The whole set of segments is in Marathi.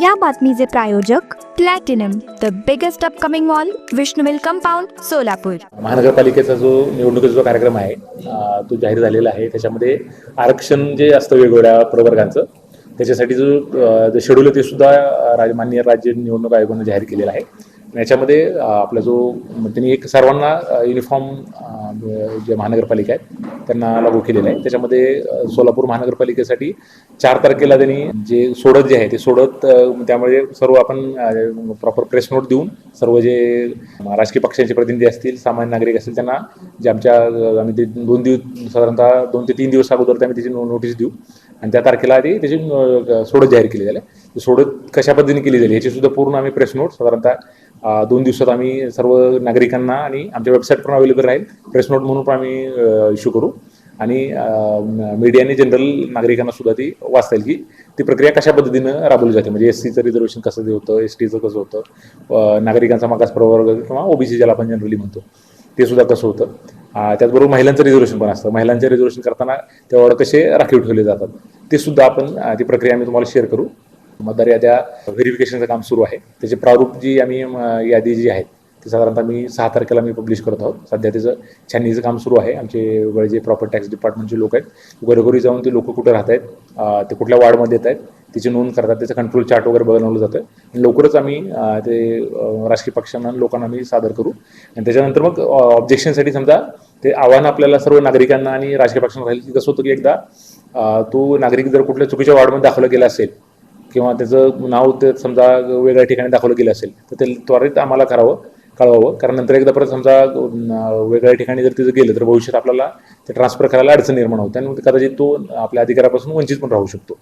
या बातमीचे प्रायोजक platinum the biggest upcoming mall Vishnuvil compound Solapur. महानगरपालिकेचा जो निवडणुकीचा जो कार्यक्रम आहे तो जाहीर झालेला आहे. त्याच्यामध्ये आरक्षण जे असतं वेगवेगळ्या प्रवर्गांचं त्याच्यासाठी जो शेड्यूल आहे ते सुद्धा अं, राज माननीय राज्य निवडणूक आयोगाने जाहीर केलेला आहे. याच्यामध्ये आपला जो त्यांनी एक सर्वांना युनिफॉर्म जे महानगरपालिका आहेत त्यांना लागू केलेलं आहे. त्याच्यामध्ये सोलापूर महानगरपालिकेसाठी चार तारखेला त्यांनी जे सोडत जे आहे ते सोडत त्यामुळे सर्व आपण प्रॉपर प्रेस नोट देऊन सर्व जे राजकीय पक्षांचे प्रतिनिधी असतील सामान्य नागरिक असतील त्यांना जे आमच्या आम्ही ते दोन दिवस साधारणतः दोन ते तीन दिवस अगोदर आम्ही त्याची नोटीस देऊ. आणि त्या तारखेला आधी त्याची सोडत जाहीर केली झाली आहे. ती सोडत कशा पद्धतीने केली जाईल याची सुद्धा पूर्ण आम्ही प्रेस नोट साधारणतः दोन दिवसात आम्ही सर्व नागरिकांना आणि आमच्या वेबसाईट पण अवेलेबल राहील. प्रेस नोट म्हणून पण आम्ही इश्यू करू. आणि मीडियाने जनरल नागरिकांना सुद्धा ती वाचता येईल की ती प्रक्रिया कशा पद्धतीनं राबवली जाते. म्हणजे एस सीचं रिझर्वेशन कसं ते होतं एस टीचं कसं होतं नागरिकांचा मागास प्रवर्ग किंवा ओबीसी ज्याला आपण जनरली म्हणतो ते सुद्धा कसं होतं. त्याचबरोबर महिलांचं रिझर्वेशन पण असतं. महिलांचे रिझर्वेशन करताना ते कसे राखीव ठेवले जातात ते सुद्धा आपण ती प्रक्रिया आम्ही तुम्हाला शेअर करू. मतदार याद्या व्हेरिफिकेशनचं काम सुरू आहे. त्याचे प्रारूप जी आम्ही यादी जी आहेत ते साधारणतः मी सहा तारखेला मी पब्लिश करत आहोत. सध्या त्याचं छाननीचं काम सुरू आहे. आमचे वेगळे जे प्रॉपर टॅक्स डिपार्टमेंटचे लोक आहेत. घरोघरी जाऊन ते लोक कुठे राहत आहेत ते कुठल्या वार्डमध्ये येत आहेत तिची नोंद करतात त्याचं कंट्रोल चार्ट वगैरे बनवलं जातं आणि लवकरच आम्ही ते राजकीय पक्षांना लोकांना आम्ही सादर करू. आणि त्याच्यानंतर मग ऑब्जेक्शनसाठी समजा ते आव्हान आपल्याला सर्व नागरिकांना आणि राजकीय पक्षांना राहील की कसं होतं की एकदा तो नागरिक जर कुठल्या चुकीच्या वार्डमध्ये दाखवला गेला असेल किंवा त्याचं नाव ते समजा वेगळ्या ठिकाणी दाखवलं गेलं असेल तर ते त्वरित आम्हाला करावं कळवावं. कारण नंतर एकदा परत समजा वेगळ्या ठिकाणी जर तिथं गेलं तर भविष्यात आपल्याला ते ट्रान्सफर करायला अडचण निर्माण होते. आणि मग कदाचित तो आपल्या अधिकारापासून वंचित पण राहू शकतो.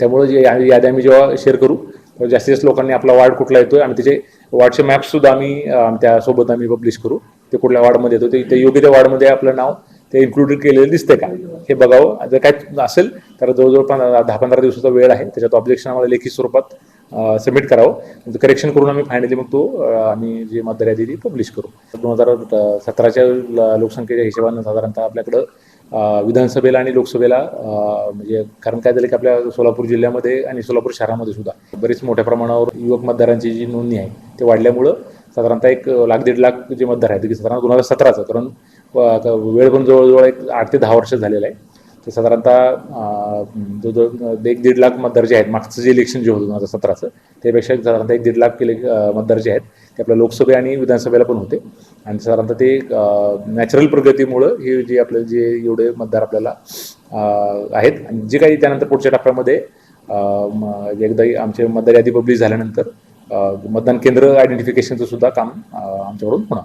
त्यामुळे जे या- यादी आम्ही जेव्हा शेअर करू जास्तीत जास्त लोकांनी आपला वार्ड कुठला येतोय आम्ही त्याचे वार्डचे मॅप्स सुद्धा आम्ही त्यासोबत आम्ही पब्लिश करू. ते कुठल्या वार्डमध्ये येतो ते ते योग्य त्या वार्डमध्ये आपलं नाव ते इन्क्लुडेड केलेलं दिसतंय का? हे बघावं. जर काय असेल तर जवळजवळ पण दहा पंधरा दिवसाचा वेळ आहे. त्याच्यात ऑब्जेक्शन आम्हाला लेखी स्वरूपात सबमिट करावं. म्हणजे करेक्शन करून आम्ही फायनली मग तो आम्ही जे मतदार यादी ती पब्लिश करू. दोन हजार सतराच्या लोकसंख्येच्या हिशोबानं साधारणतः आपल्याकडं विधानसभेला आणि लोकसभेला म्हणजे कारण काय झालं की आपल्या सोलापूर जिल्ह्यामध्ये आणि सोलापूर शहरामध्ये सुद्धा बरेच मोठ्या प्रमाणावर युवक मतदारांची जी नोंदणी आहे ते वाढल्यामुळं साधारणतः एक लाख दीड लाख जे मतदार आहेत की साधारण दोन हजार सतराचं कारण वेळ पण जवळजवळ एक आठ ते दहा वर्ष झालेलं आहे. ते साधारणतः अं, एक दीड लाख मतदार जे आहेत मागचं जे इलेक्शन जे होतं दोन हजार सतराचं त्यापेक्षा साधारणतः एक दीड लाख केले मतदार जे आहेत. ते आपल्या लोकसभे आणि विधानसभेला पण होते. आणि साधारणतः ते नॅचरल प्रगतीमुळं हे जे आपले जे एवढे मतदार आपल्याला आहेत. आणि जे काही त्यानंतर पुढच्या टप्प्यामध्ये म- एकदा आमचे मतदार यादी पब्लिश झाल्यानंतर मतदान केंद्र आयडेंटिफिकेशनचं सुद्धा काम आमच्याकडून होणार.